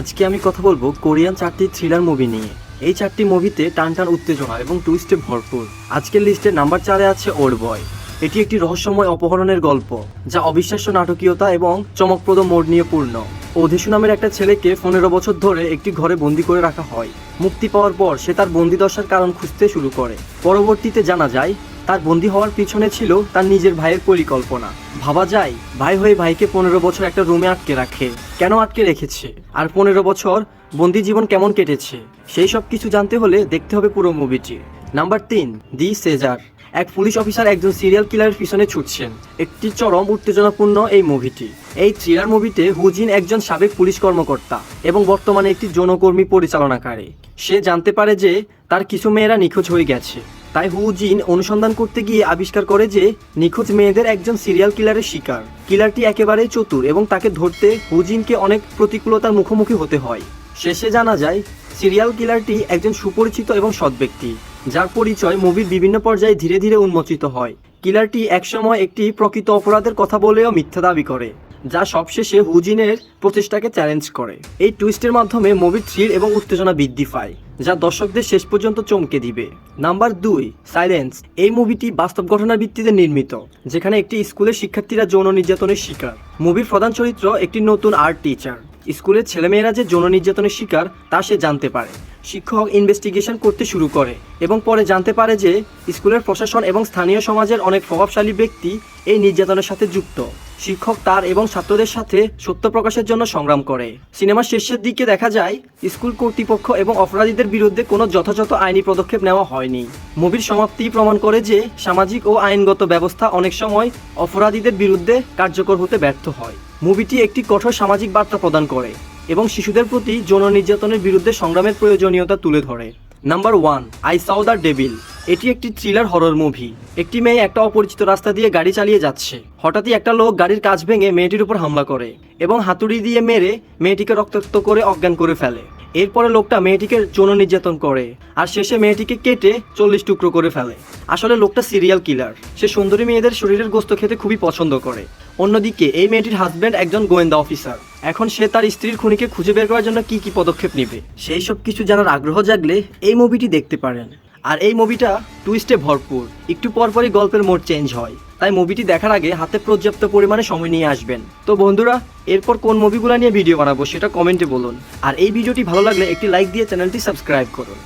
আজকে আমি কথা বলব কোরিয়ান চারটি থ্রিলার মুভি নিয়ে। এই চারটি মুভিতে টান টান উত্তেজনা এবং টুইস্টে ভরপুর। আজকের লিস্টে নাম্বার চারে আছে ওর বয় এটি একটি রহস্যময় অপহরণের গল্প, যা অবিশ্বাস্য নাটকীয়তা এবং চমকপ্রদ মোড় নিয়ে পূর্ণ। অধিশু নামের একটা ছেলেকে পনেরো বছর ধরে একটি ঘরে বন্দি করে রাখা হয়। মুক্তি পাওয়ার পর সে তার বন্দিদশার কারণ খুঁজতে শুরু করে। পরবর্তীতে জানা যায়, তার বন্দি হওয়ার পিছনে ছিল তার নিজের ভাইয়ের পরিকল্পনা। ভাবা যায়, ভাই হয়ে ভাইকে পনেরো বছর একটা রুমে আটকে রাখে। কেন আটকে রেখেছে? আর পনেরো বছর বন্দি জীবন কেমন কেটেছে? সেই সব কিছু জানতে হলে দেখতে হবে পুরো মুভিটি নাম্বার তিন দি সেজার এক পুলিশ অফিসার একজন সিরিয়াল কিলারের পিছনে ছুটছেন। একটি চরম উত্তেজনাপূর্ণ এই মুভিটি এই থ্রিলার মুভিতে হুজিন একজন সাবেক পুলিশ কর্মকর্তা এবং বর্তমানে একটি যৌনকর্মী পরিচালনাকারী। সে জানতে পারে যে তার কিছু মেয়েরা নিখোঁজ হয়ে গেছে। তাই হুজিন অনুসন্ধান করতে গিয়ে আবিষ্কার করে যে নিখোঁজ মেয়েদের একজন সিরিয়াল কিলারের শিকার। কিলারটি একেবারেই চতুর এবং তাকে ধরতে হুজিনকে অনেক প্রতিকূলতার মুখোমুখি হতে হয়। শেষে জানা যায় সিরিয়াল কিলারটি একজন সুপরিচিত এবং সৎ ব্যক্তি, যার পরিচয় মুভির বিভিন্ন পর্যায়ে ধীরে ধীরে উন্মোচিত হয়। কিলারটি একসময় একটি প্রকৃত অপরাধের কথা বলেও মিথ্যা দাবি করে। যা সবশেষে হুজিনের প্রচেষ্টাকে চ্যালেঞ্জ করে। এই টুইস্টের মাধ্যমে মুভির থ্রির এবং উত্তেজনা বৃদ্ধি পায়, যা দর্শকদের শেষ পর্যন্ত চমকে দিবে। নাম্বার দুই সাইলেন্স এই মুভিটি বাস্তব ঘটনার ভিত্তিতে নির্মিত, যেখানে একটি স্কুলের শিক্ষার্থীরা যৌন নির্যাতনের শিকার। মুভির প্রধান চরিত্র একটি নতুন আর্ট টিচার স্কুলের ছেলেমেয়েরা যে যৌন নির্যাতনের শিকার, তা সে জানতে পারে। শিক্ষক ইনভেস্টিগেশন করতে শুরু করে এবং পরে জানতে পারে যে স্কুলের প্রশাসন এবং স্থানীয় সমাজের অনেক প্রভাবশালী ব্যক্তি এই নির্যাতনের সাথে যুক্ত। শিক্ষক তার এবং ছাত্রদের সাথে সত্য প্রকাশের জন্য সংগ্রাম করে। সিনেমার শেষের দিকে দেখা যায়, স্কুল কর্তৃপক্ষ এবং অপরাধীদের বিরুদ্ধে কোনো যথাযথ আইনি পদক্ষেপ নেওয়া হয়নি। মুভির সমাপ্তি প্রমাণ করে যে সামাজিক ও আইনগত ব্যবস্থা অনেক সময় অপরাধীদের বিরুদ্ধে কার্যকর হতে ব্যর্থ হয়। মুভিটি একটি কঠোর সামাজিক বার্তা প্রদান করে। এবং শিশুদের প্রতি যৌন নির্যাতনের বিরুদ্ধে সংগ্রামের প্রয়োজনীয়তা তুলে ধরে। Number one I saw the devil এটি একটি থ্রিলার হরর মুভি একটি মেয়ে একটা অপরিচিত রাস্তা দিয়ে গাড়ি চালিয়ে যাচ্ছে। হঠাৎই একটা লোক গাড়ির কাজ ভেঙে মেয়েটির উপর হামলা করে এবং হাতুড়ি দিয়ে মেরে মেয়েটিকে রক্তাক্ত করে অজ্ঞান করে ফেলে। এরপরে লোকটা মেয়েটিকে যৌন নির্যাতন করে আর শেষে মেয়েটিকে কেটে চল্লিশ টুকরো করে ফেলে। আসলে লোকটা সিরিয়াল কিলার সে সুন্দরী মেয়েদের শরীরের গোস্ত খেতে খুবই পছন্দ করে। অন্যদিকে, এই মেয়েটির হাজব্যান্ড একজন গোয়েন্দা অফিসার এখন সে তার স্ত্রীর খুনিকে খুঁজে বের করার জন্য কি কি পদক্ষেপ নেবে? সেই সব কিছু জানার আগ্রহ জাগলে এই মুভিটি দেখতে পারেন। আর এই মুভিটা টুইস্টে ভরপুর। একটু পরপরই গল্পের মোড চেঞ্জ হয়। তাই মুভিটি দেখার আগে হাতে পর্যাপ্ত পরিমাণে সময় নিয়ে আসবেন। তো বন্ধুরা, এরপর কোন মুভিগুলো নিয়ে ভিডিও বানাবো সেটা কমেন্টে বলুন। আর এই ভিডিওটি ভালো লাগলে একটি লাইক দিয়ে চ্যানেলটি সাবস্ক্রাইব করুন।